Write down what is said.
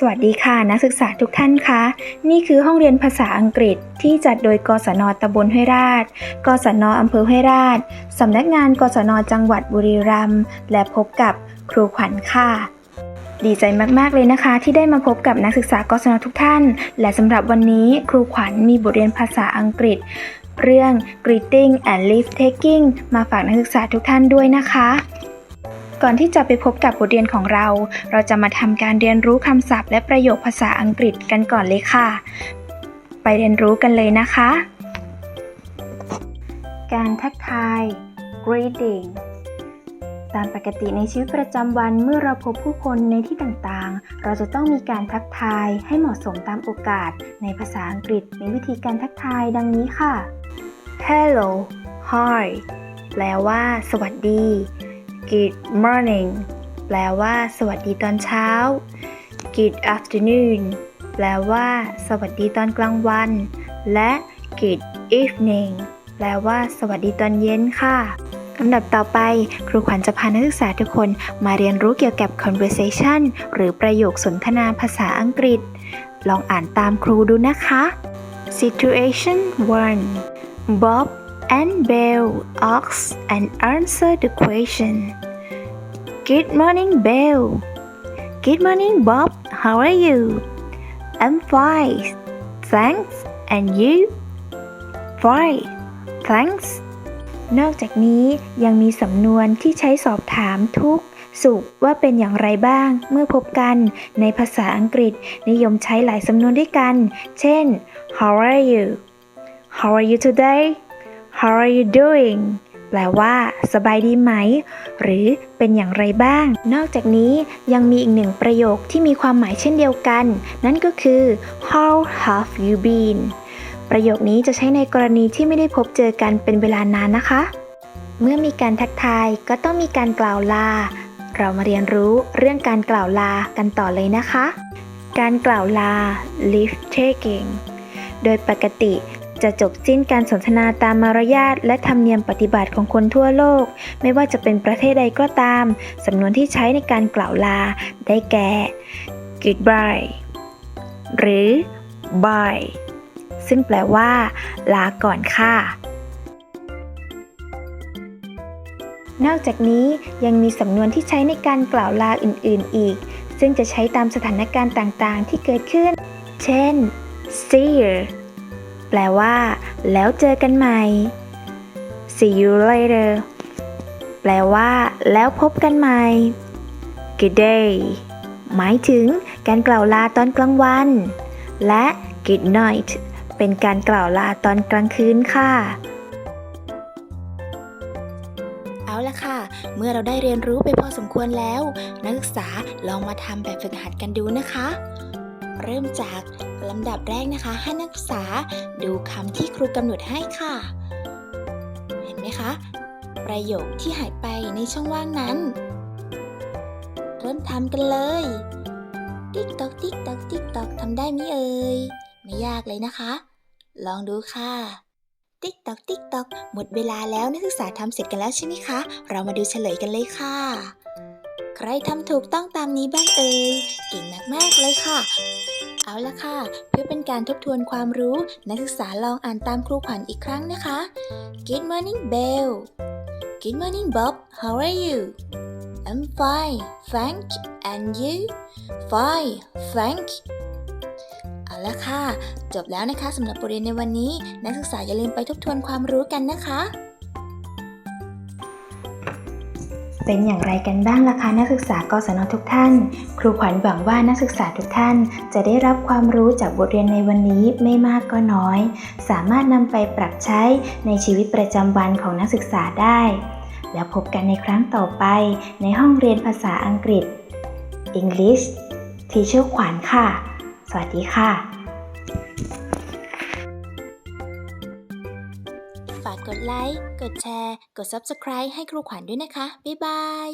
สวัสดีค่ะนักศึกษาทุกท่านคะ นี่คือห้องเรียนภาษาอังกฤษที่จัดโดยกศนตำบลห้วยราช กศนอำเภอห้วยราชสำนักงานกศนจังหวัดบุรีรัมย์และพบกับครูขวัญค่ะ ดีใจมากๆเลยนะคะ ที่ได้มาพบกับนักศึกษากศนทุกท่าน และสำหรับวันนี้ครูขวัญมีบทเรียนภาษาอังกฤษ เรื่อง greeting and leave taking มาฝากนักศึกษาทุกท่านด้วยนะคะ ก่อนที่จะไปพบกับบทเรียนของเรา เราจะมาทำการเรียนรู้คำศัพท์และประโยคภาษาอังกฤษกันก่อนเลยค่ะ ไปเรียนรู้กันเลยนะคะ การทักทาย greeting ตามปกติในชีวิตประจำวันเมื่อเราพบผู้คนในที่ต่างๆ เราจะต้องมีการทักทายให้เหมาะสมตามโอกาส ในภาษาอังกฤษมีวิธีการทักทายดังนี้ค่ะ hello hi แปลว่า สวัสดี Good morning แปลว่า สวัสดีตอนเช้า Good afternoon แปลว่า สวัสดีตอนกลางวัน และ Good evening แปลว่า สวัสดีตอนเย็นค่ะลำดับต่อไป ครูขวัญจะพานักศึกษาทุกคนมาเรียนรู้เกี่ยวกับ conversation หรือประโยคสนทนาภาษาอังกฤษ ลองอ่านตามครูดูนะคะ Situation 1 Bob and Bill asked and answered the question. Good morning, Bill. Good morning, Bob. How are you? I'm fine. Thanks. And you? Fine. Thanks. นอกจากนี้ยังมีสำนวนที่ใช้สอบถามทุก สุขว่าเป็นอย่างไรบ้าง เมื่อพบกันในภาษาอังกฤษ นิยมใช้หลายสำนวนด้วยกัน เช่น How are you? How are you today? How are you doing? แปลว่า สบายดีไหม หรือเป็นอย่างไรบ้าง นอกจากนี้ยังมีอีกหนึ่งประโยคที่มีความหมายเช่นเดียวกัน นั่นก็คือ How have you been ประโยคนี้จะใช้ในกรณีที่ไม่ได้พบเจอกันเป็นเวลานานนะคะ เมื่อมีการทักทายก็ต้องมีการกล่าวลา เรามาเรียนรู้เรื่องการกล่าวลากันต่อเลยนะคะ การกล่าวลา leave taking โดยปกติ จะจบสิ้นการสนทนาตามมารยาทและธรรมเนียมปฏิบัติของคนทั่วโลก ไม่ว่าจะเป็นประเทศใดก็ตาม สำนวนที่ใช้ในการกล่าวลา ได้แก่ goodbye หรือ bye ซึ่งแปลว่า ลาก่อนค่ะนอกจากนี้ยังมีสำนวนที่ใช้ในการกล่าวลาอื่น ๆ อีก ซึ่งจะใช้ตามสถานการณ์ต่าง ๆ ที่เกิดขึ้น เช่น see you แปลว่า แล้วเจอกันใหม่ see you later แปลว่า แล้วพบกันใหม่ good day หมายถึงการกล่าวลาตอนกลางวัน และ good night เป็นการกล่าวลาตอนกลางคืนค่ะ เอาละค่ะ เมื่อเราได้เรียนรู้ไปพอสมควรแล้ว นักศึกษาลองมาทำแบบฝึกหัดกันดูนะคะ เริ่มจาก ลำดับแรกนะคะ ให้นักศึกษาดูคำที่ครูกำหนดให้ค่ะ เห็นไหมคะ ประโยคที่หายไปในช่องว่างนั้น เริ่มทำกันเลย ติ๊กตอกติ๊กตอกติ๊กตอกทำได้ไหมเอ่ย ไม่ยากเลยนะคะ ลองดูค่ะติ๊กตอกติ๊กตอกหมดเวลาแล้วนักศึกษาทำเสร็จกันแล้วใช่ไหมคะ เรามาดูเฉลยกันเลยค่ะ ใครทำถูกต้องตามนี้บ้างเอ่ยเก่งมากๆเลยค่ะ เอาละค่ะ เพื่อเป็นการทบทวนความรู้ นักศึกษาลองอ่านตามครูขวัญอีกครั้งนะคะ Good morning Bell Good morning Bob How are you I'm fine thank and you fine thank เอาละค่ะ จบแล้วนะคะสำหรับบทเรียนในวันนี้ นักศึกษาอย่าลืมไปทบทวนความรู้กันนะคะ เป็นอย่างไรกันบ้างล่ะคะนักศึกษากศนทุกท่าน ครูขวัญหวังว่านักศึกษาทุกท่าน จะได้รับความรู้จากบทเรียนในวันนี้ไม่มากก็น้อย สามารถนำไปปรับใช้ในชีวิตประจำวันของนักศึกษาได้ แล้วพบกันในครั้งต่อไปในห้องเรียนภาษาอังกฤษ English Teacher ขวัญค่ะ สวัสดีค่ะ กดไลค์ กดแชร์ กด Subscribe ให้ครูขวัญด้วยนะคะ บ๊ายบาย